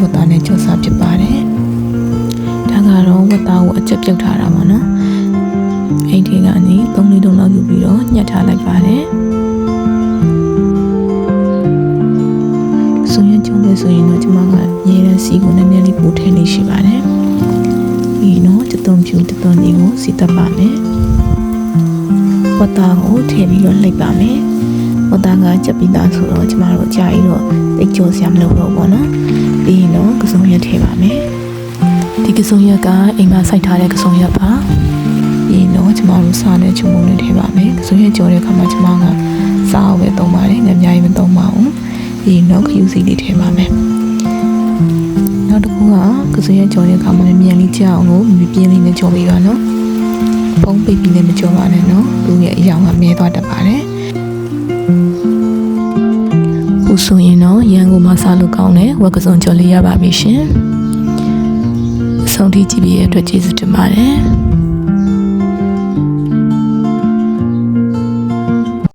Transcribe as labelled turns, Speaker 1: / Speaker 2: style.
Speaker 1: စုံရတဲ့ဝတ်သားနဲ့ကြောစားဖြစ်ပါတယ်ဒါကတော့ဝတ်သားကိုအကျက်ပြုတ်ထားတာပါနော်အိမ်ထဲကနေသုံးလေးတုံးလောက်ယူပြီးတော့ညှက်ထားလိုက်ပါတယ်စုံရကြုံလဲဆိုရင်တော့ကျွန်မကရေရစီကိုနည်းနည်းလေးပို့ထည့်လေးရှိပါတယ်ပြီးတော့တသွန်ဖြူတသွန်လေးကိုစီတက်ပါမယ်ဝတ်သားကိုထည့်ပြီးတော့လှိပ်ပါမယ် ဝတ်သားကချက်ပြီးသားဆိုတော့ကျမတို့ကြာပြီးတော့တိတ်ကြောစရာမလိုတော့ဘူးပေါ့နော်ပြီးရင်တော့ကစုံရက်ထည့်ပါမယ်ဒီကစုံရက်ကအိမ်မှာစိုက်ထားတဲ့ကစုံရက်ပါပြီးရင်တော့ကျမတို့စားတဲ့ချုံပုံလေးထည့်ပါမယ်ကစုံရက်ကြောတဲ့အခါမှာကျမကစားအောင်ပဲသုံးပါတယ်ငါအများကြီးမသုံးပါဘူးပြီးရင်တော့ခယူစီလေးထည့်ပါမယ်နောက်တစ်ခုကကစုံရက်ကြောတဲ့အခါမှာမြန်လေးကြောက်အောင်လို့မြပြင်းလေးနဲ့ကြောပေးပါနော်ပုံပိတ်ပြီးလည်းမကြောပါနဲ့နော်သူရဲ့အယောင်ကမဲသွားတတ်ပါတယ် ခုဆိုရင်တော့ရန်ကုန်မှာစားလို့ကောင်းတယ်ဝက်ကစုံကြော်လေးရပါပြီရှင်အဆုံးထိကြည့်ပြီးရတဲ့အတွက်ကျေးဇူးတင်ပါတယ်